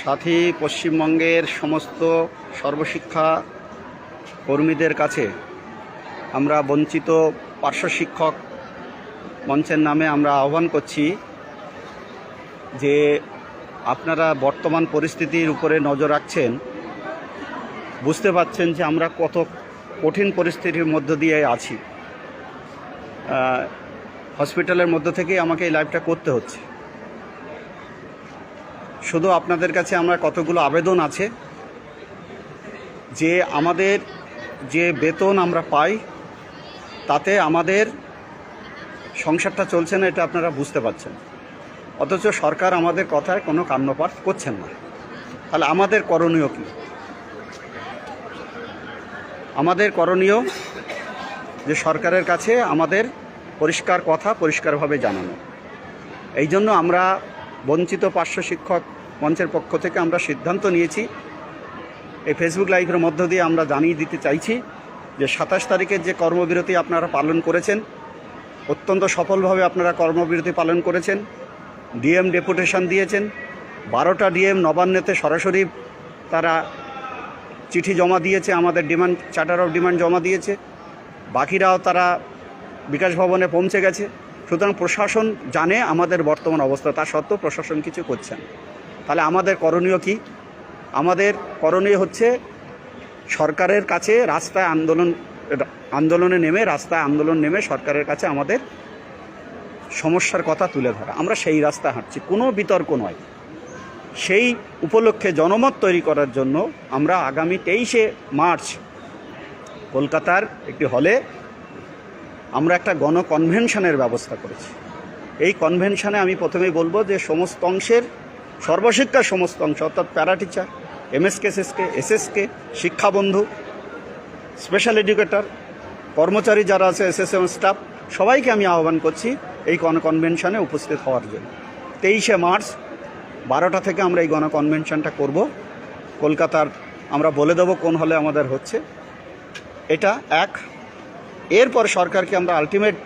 সাথী পশ্চিমবঙ্গের সমস্ত সর্বশিক্ষা কর্মীদের কাছে আমরা বঞ্চিত পার্শ্ব শিক্ষক মঞ্চের নামে আমরা আহ্বান করছি যে আপনারা বর্তমান পরিস্থিতির উপরে নজর রাখছেন। বুঝতে পারছেন যে আমরা কত কঠিন পরিস্থিতির মধ্য দিয়ে আছি। হসপিটালের মধ্য থেকেই আমাকে এই লাইভটা করতে হচ্ছে। শুধু আপনাদের কাছে আমরা কতগুলো আবেদন আছে, যে আমাদের যে বেতন আমরা পাই, তাতে আমাদের সংসারটা চলছে না, এটা আপনারা বুঝতে পারছেন। অথচ সরকার আমাদের কথায় কোনো কান্নপাত করছেন না। তাহলে আমাদের করণীয় কী? আমাদের করণীয় যে সরকারের কাছে আমাদের পরিষ্কার কথা পরিষ্কারভাবে জানানো। এই জন্য আমরা বঞ্চিত পার্শ্ব শিক্ষক মঞ্চের পক্ষ থেকে আমরা সিদ্ধান্ত নিয়েছি, এই ফেসবুক লাইভের মধ্য দিয়ে আমরা জানিয়ে দিতে চাইছি যে সাতাশ তারিখের যে কর্মবিরতি আপনারা পালন করেছেন, অত্যন্ত সফলভাবে আপনারা কর্মবিরতি পালন করেছেন ডিএম ডেপুটেশন দিয়েছেন, বারোটা ডিএম নবান্নেতে সরাসরি তারা চিঠি জমা দিয়েছে, আমাদের ডিমান্ড চার্টার অফ ডিমান্ড জমা দিয়েছে, বাকিরাও তারা বিকাশ ভবনে পৌঁছে গেছে। সুতরাং প্রশাসন জানে আমাদের বর্তমান অবস্থা, তা সত্ত্বেও প্রশাসন কিছু করছে না। তাহলে আমাদের করণীয় কি? আমাদের করণীয় হচ্ছে সরকারের কাছে রাস্তায় আন্দোলন, আন্দোলনে নেমে, রাস্তায় আন্দোলন নেমে সরকারের কাছে আমাদের সমস্যার কথা তুলে ধরা। আমরা সেই রাস্তায় হাঁটছি, কোনো বিতর্ক নয়। সেই উপলক্ষে জনমত তৈরি করার জন্য আমরা আগামী তেইশে মার্চ কলকাতার একটি হলে আমরা একটা গণ কনভেনশনের ব্যবস্থা করেছি। এই কনভেনশনে আমি প্রথমেই বলব যে সমস্ত অংশের সর্বশিক্ষার সমস্ত অংশ, অর্থাৎ para teacher MSK SSK SSK শিক্ষাবন্ধু special educator কর্মচারী যারা আছে এসএসএম স্টাফ সবাইকে আমি আহ্বান করছি এই গণ কনভেনশনে উপস্থিত হওয়ার জন্য। তেইশে মার্চ, বারোটা থেকে আমরা এই গণকনভেনশনটা করব। কলকাতার আমরা বলে দেবো কোন হলে আমাদের হচ্ছে। এটা এক। এরপর সরকারকে আমরা আলটিমেট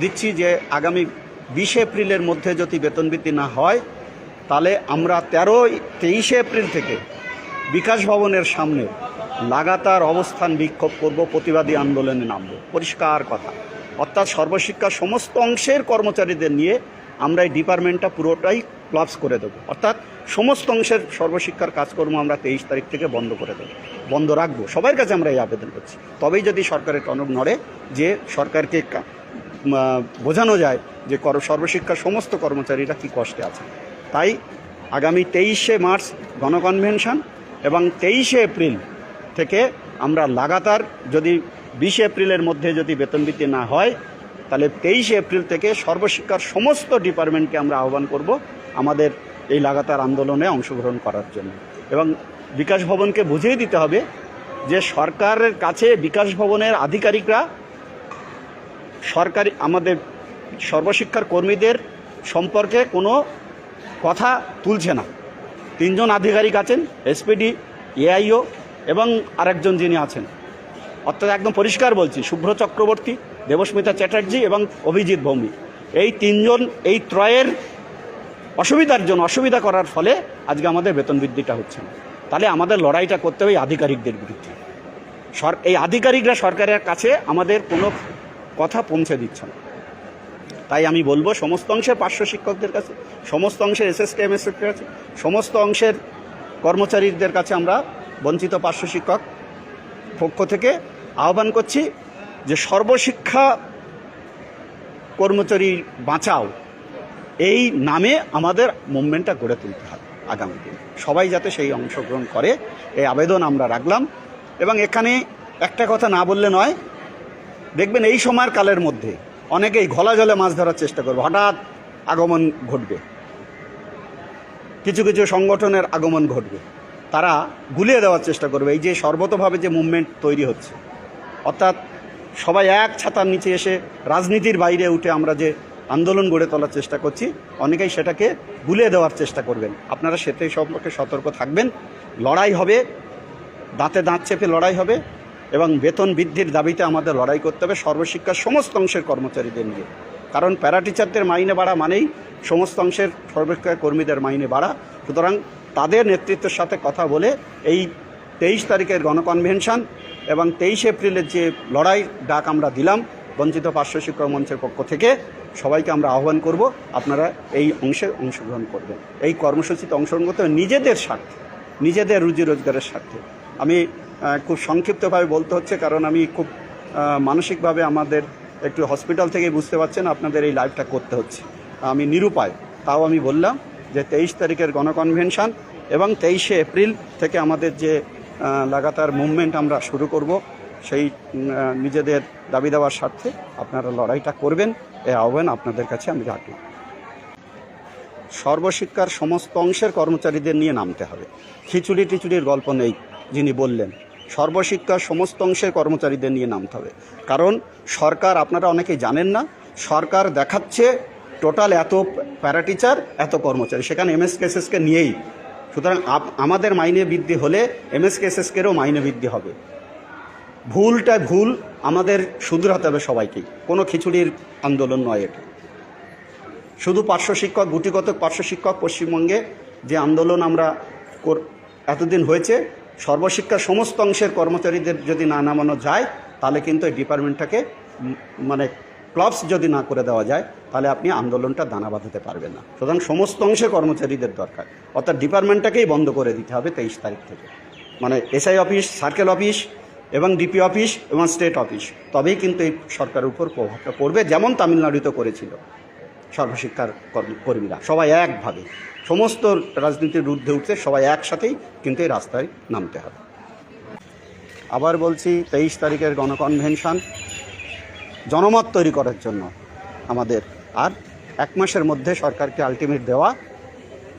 দিচ্ছি যে আগামী বিশে এপ্রিলের মধ্যে যদি বেতন বৃদ্ধি না হয় তাহলে আমরা তেরোই, তেইশে এপ্রিল থেকে বিকাশ ভবনের সামনে লাগাতার অবস্থান বিক্ষোভ করব, প্রতিবাদী আন্দোলনে নামব। পরিষ্কার কথা। অর্থাৎ সর্বশিক্ষার সমস্ত অংশের কর্মচারীদের নিয়ে আমরা এই ডিপার্টমেন্টটা পুরোটাই ক্লাবস করে দেবো। অর্থাৎ সমস্ত অংশের সর্বশিক্ষার কাজকর্ম আমরা তেইশ তারিখ থেকে বন্ধ করে দেবো। বন্ধ রাখব। সবার কাছে আমরা এই আবেদন করছি। তবেই যদি সরকারের টনক নড়ে যে সরকারকে বোঝানো যায় যে সর্বশিক্ষার সমস্ত কর্মচারীরা কী কষ্টে আছে। তাই আগামী তেইশে মার্চ গণকনভেনশন এবং তেইশে এপ্রিল থেকে আমরা লাগাতার যদি বিশে এপ্রিলের মধ্যে যদি বেতন বৃদ্ধি না হয়, তাহলে তেইশে এপ্রিল থেকে সর্বশিক্ষার সমস্ত ডিপার্টমেন্টকে আমরা আহ্বান করব আমাদের এই লাগাতার আন্দোলনে অংশগ্রহণ করার জন্য। এবং বিকাশ ভবনকে বুঝিয়ে দিতে হবে যে সরকারের কাছে বিকাশ ভবনের আধিকারিকরা সরকারি আমাদের সর্বশিক্ষার কর্মীদের সম্পর্কে কোনো কথা তুলছে না। তিনজন আধিকারিক আছেন, এসপিডি, এআইও এবং আরেকজন যিনি আছেন। অর্থাৎ একদম পরিষ্কার বলছি, শুভ্র চক্রবর্তী, দেবস্মিতা চ্যাটার্জি এবং অভিজিৎ ভৌমিক। এই তিনজন, এই ত্রয়ের অসুবিধার জন্য, অসুবিধা করার ফলে আজকে আমাদের বেতন বৃদ্ধিটা হচ্ছে না। তাহলে আমাদের লড়াইটা করতে হবে আধিকারিকদের বিরুদ্ধে। সর এই আধিকারিকরা সরকারের কাছে আমাদের কোনো কথা পৌঁছে দিচ্ছে না। তাই আমি বলব সমস্ত অংশের পার্শ্ব শিক্ষকদের কাছে, সমস্ত অংশের এসএসকে এমএসএসকে কাছে, সমস্ত অংশের কর্মচারীদের কাছে আমরা বঞ্চিত পার্শ্ব শিক্ষক পক্ষ থেকে আহ্বান করছি যে সর্বশিক্ষা কর্মচারী বাঁচাও। এই নামে আমাদের মুভমেন্টটা গড়ে তুলতে হবে আগামী দিনে। সবাই যাতে সেই অংশগ্রহণ করে, এই আবেদন আমরা রাখলাম। এবং এখানে একটা কথা না বললে নয়, দেখবেন এই সময়ের কালের মধ্যে অনেকেই ঘোলা জলে মাছ ধরার চেষ্টা করবে। হঠাৎ আগমন ঘটবে। কিছু কিছু সংগঠনের আগমন ঘটবে। তারা গুলিয়ে দেওয়ার চেষ্টা করবে। এই যে সর্বতভাবে যে মুভমেন্ট তৈরি হচ্ছে, অর্থাৎ সবাই এক ছাতার নিচে এসে রাজনীতির বাইরে উঠে আমরা যে আন্দোলন গড়ে তোলার চেষ্টা করছি, অনেকেই সেটাকে গুলিয়ে দেওয়ার চেষ্টা করবেন। আপনারা সেটাই সম্পর্কে সতর্ক থাকবেন। লড়াই হবে, দাঁতে দাঁত চেপে লড়াই হবে। এবং বেতন বৃদ্ধির দাবিতে আমাদের লড়াই করতে হবে সর্বশিক্ষার সমস্ত অংশের কর্মচারীদের নিয়ে। কারণ প্যারা টিচারদের মাইনে বাড়া মানেই সমস্ত অংশের সর্বশিক্ষা কর্মীদের মাইনে বাড়া। সুতরাং তাদের নেতৃত্বের সাথে কথা বলে এই তেইশ তারিখের গণকনভেনশন এবং তেইশ এপ্রিলের যে লড়াই ডাক আমরা দিলাম বঞ্চিত পার্শ্ব শিক্ষক মঞ্চের পক্ষ থেকে, সবাইকে আমরা আহ্বান করব আপনারা এই অংশে অংশগ্রহণ করবেন। এই কর্মসূচিতে অংশগ্রহণ করতে হবে নিজেদের স্বার্থে, নিজেদের রুজি রোজগারের স্বার্থে। আমি খুব সংক্ষিপ্তভাবে বলতে হচ্ছে, কারণ আমি খুব মানসিকভাবে আমাদের একটু হসপিটাল থেকে বুঝতে পারছেন আপনাদের এই লাইভটা করতে হচ্ছে। আমি নিরুপায়, তাও আমি বললাম যে তেইশ তারিখের গণকনভেনশন এবং তেইশে এপ্রিল থেকে আমাদের যে লাগাতার মুভমেন্ট আমরা শুরু করব, সেই নিজেদের দাবি দেওয়ার স্বার্থে আপনারা লড়াইটা করবেন এই আহ্বান আপনাদের কাছে আমি রাখলাম। সর্বশিক্ষার সমস্ত অংশের কর্মচারীদের নিয়ে নামতে হবে। খিচুড়ি টিচুড়ির গল্প নেই, যিনি বললেন। সর্বশিক্ষার সমস্ত অংশের কর্মচারীদের নিয়ে নামতে হবে। কারণ সরকার, আপনারা অনেকেই জানেন না, সরকার দেখাচ্ছে টোটাল এত প্যারাটিচার, এত কর্মচারী। সেখানে এম এস কেসেসকে নিয়েই। সুতরাং আমাদের মাইনে বৃদ্ধি হলে এমএস কেসেসকেরও মাইনে বৃদ্ধি হবে। ভুলটা ভুল, আমাদের শুধরাতে হবে সবাইকেই। কোনো খিচুড়ির আন্দোলন নয় এটা। শুধু পার্শ্ব শিক্ষক গুটিগত পার্শ্ব শিক্ষক পশ্চিমবঙ্গে যে আন্দোলন আমরা এতদিন হয়েছে সর্বশিক্ষার সমস্ত অংশের কর্মচারীদের যদি না নামানো যায়, তাহলে কিন্তু এই ডিপার্টমেন্টটাকে মানে ক্লাবস যদি না করে দেওয়া যায়, তাহলে আপনি আন্দোলনটা দানা বাঁধাতে পারবেন না। সুতরাং সমস্ত অংশের কর্মচারীদের দরকার। অর্থাৎ ডিপার্টমেন্টটাকেই বন্ধ করে দিতে হবে তেইশ তারিখ থেকে। মানে এসআই অফিস, সার্কেল অফিস এবং ডিপি অফিস এবং স্টেট অফিস, তবেই কিন্তু এই সরকারের উপর প্রভাবটা পড়বে, যেমন তামিলনাড়ুতে করেছিল। সর্বশিক্ষার কর্ম- কর্মীরা, সবাই একভাবে। সমস্ত রাজনীতির ঊর্ধ্বে উঠতে সবাই একসাথেই কিন্তু এই রাস্তায় নামতে হবে। আবার বলছি, তেইশ তারিখের গণকনভেনশন, জনমত তৈরি করার জন্য আমাদের। আর এক মাসের মধ্যে সরকারকে আলটিমেট দেওয়া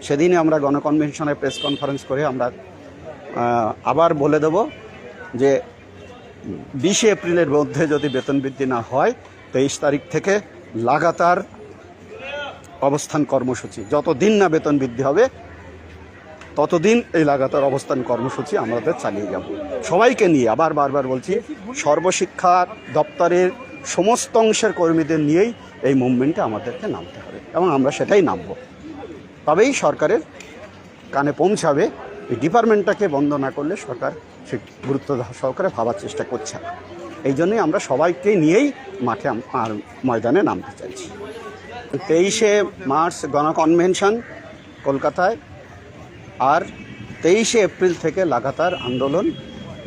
সেদিনে আমরা গণকনভেনশনে প্রেস কনফারেন্স করে আমরা আবার বলে দেব যে বিশে এপ্রিলের মধ্যে যদি বেতন বৃদ্ধি না হয়, তেইশ তারিখ থেকে লাগাতার অবস্থান কর্মসূচি। যতদিন না বেতন বৃদ্ধি হবে, ততদিন এই লাগাতার অবস্থান কর্মসূচি আমাদের চালিয়ে যাব। সবাইকে নিয়ে আবার বারবার বলছি, সর্বশিক্ষা দপ্তরের সমস্ত অংশের কর্মীদের নিয়েই এই মুভমেন্টে আমাদেরকে নামতে হবে এবং আমরা সেটাই নামব। তবেই সরকারের কানে পৌঁছাবে, এই ডিপার্টমেন্টটাকে বন্ধ না করলে সরকার সে গুরুত্ব সহকারে ভাবার চেষ্টা করছে। এই জন্যই আমরা সবাইকে নিয়েই মাঠে আর ময়দানে নামতে চাইছি। তেইশে মার্চ গণকনভেনশন কলকাতায় আর তেইশে এপ্রিল থেকে লাগাতার আন্দোলন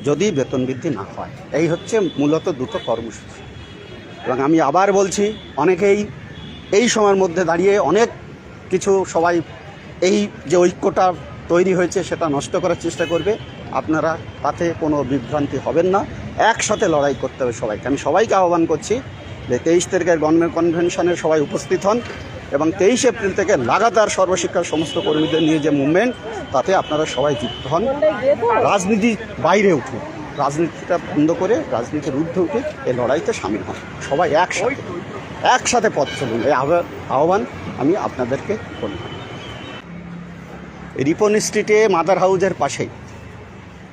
যদি বেতন বৃদ্ধি না হয়। এই হচ্ছে মূলত দুটো কর্মসূচি। এবং আমি আবার বলছি, অনেকেই এই সময়ের মধ্যে দাঁড়িয়ে অনেক কিছু সবাই এই যে ঐক্যটা তৈরি হয়েছে সেটা নষ্ট করার চেষ্টা করবে। আপনারা তাতে কোনো বিভ্রান্তি হবেন না। একসাথে লড়াই করতে হবে সবাইকে। আমি সবাইকে আহ্বান করছি যে তেইশ তারিখের গণ কনভেনশনে সবাই উপস্থিত হন এবং তেইশ এপ্রিল থেকে লাগাতার সর্বশিক্ষার সমস্ত কর্মীদের নিয়ে যে মুভমেন্ট, তাতে আপনারা সবাই যুক্ত হন। রাজনীতি বাইরে উঠুন। রাজনীতিটা বন্ধ করে রাজনীতির ঊর্ধ্বে উঠে এই লড়াইতে সামিল হন। সবাই একসাথে। একসাথে পথ চলুন। এই আহ্বান আমি আপনাদেরকে করলাম রিপন স্ট্রিটে মাদার হাউজের পাশেই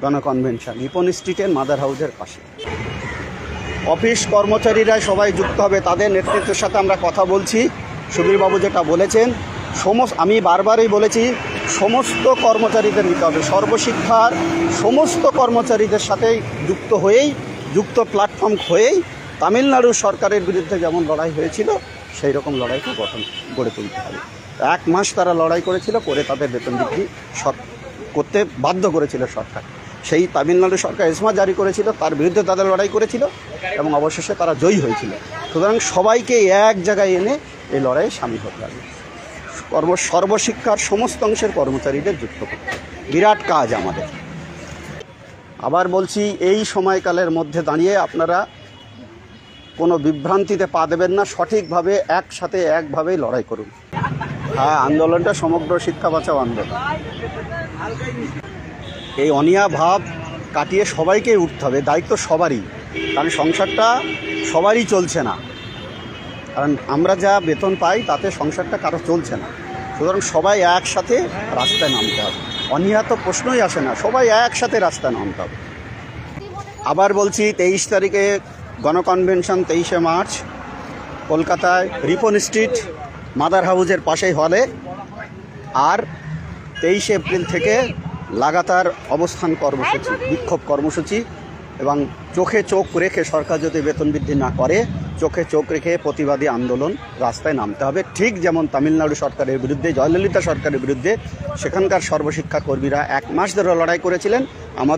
গণকনভেনশন। রিপন স্ট্রিটের মাদার হাউজের পাশে। অফিস কর্মচারীরা সবাই যুক্ত হবে, তাদের নেতৃত্বের সাথে আমরা কথা বলছি। সুবীরবাবু যেটা বলেছেন, সমস্ত আমি বারবারই বলেছি, সমস্ত কর্মচারীদের নিতে হবে। সর্বশিক্ষার সমস্ত কর্মচারীদের সাথে যুক্ত হয়েই, যুক্ত প্ল্যাটফর্ম হয়েই তামিলনাড়ু সরকারের বিরুদ্ধে যেমন লড়াই হয়েছিল সেই রকম লড়াইকে গঠন গড়ে তুলতে হবে। এক মাস তারা লড়াই করেছিল, করে তাদের বেতন বৃদ্ধি করতে বাধ্য করেছিল সরকার। সেই তামিলনাড়ু সরকার এসমা জারি করেছিল, তার বিরুদ্ধে তাদের লড়াই করেছিল এবং অবশেষে তারা জয়ী হয়েছিল। সুতরাং সবাইকে এক জায়গায় এনে এই লড়াইয়ে সামিল হতে হবে। কর্ম, সর্বশিক্ষার সমস্ত অংশের কর্মচারীদের যুক্ত করতে বিরাট কাজ আমাদের। আবার বলছি, এই সময়কালের মধ্যে দাঁড়িয়ে আপনারা কোনো বিভ্রান্তিতে পা দেবেন না, সঠিকভাবে একসাথে একভাবেই লড়াই করুন। হ্যাঁ আন্দোলনটা সমগ্র শিক্ষা বাঁচাও আন্দোলন। এই অনিয়া ভাব কাটিয়ে সবাইকেই উঠতে হবে, দায়িত্ব সবারই। কারণ সংসারটা সবারই চলছে না। কারণ আমরা যা বেতন পাই, তাতে সংসারটা কারও চলছে না। সুতরাং সবাই একসাথে রাস্তায় নামতে হবে। অনিয়া তো প্রশ্নই আসে না, সবাই একসাথে রাস্তায় নামতে হবে। আবার বলছি, তেইশ তারিখে গণকনভেনশন, তেইশে মার্চ, কলকাতায় রিপন স্ট্রিট, মাদার হাউজের পাশেই হলে। আর তেইশে এপ্রিল থেকে লাগাতার অবস্থান কর্মসূচি বিক্ষোভ কর্মসূচি এবং চোখে চোখ রেখে সরকার যদি বেতন বৃদ্ধি না করে চোখে চোখ রেখে প্রতিবাদী আন্দোলন রাস্তায় নামতে হবে। ঠিক যেমন তামিলনাড়ু সরকারের বিরুদ্ধে জয়ললিতা সরকারের বিরুদ্ধে সেখানকার সর্বশিক্ষা কর্মীরা এক মাস ধরে লড়াই করেছিলেন। আমাদের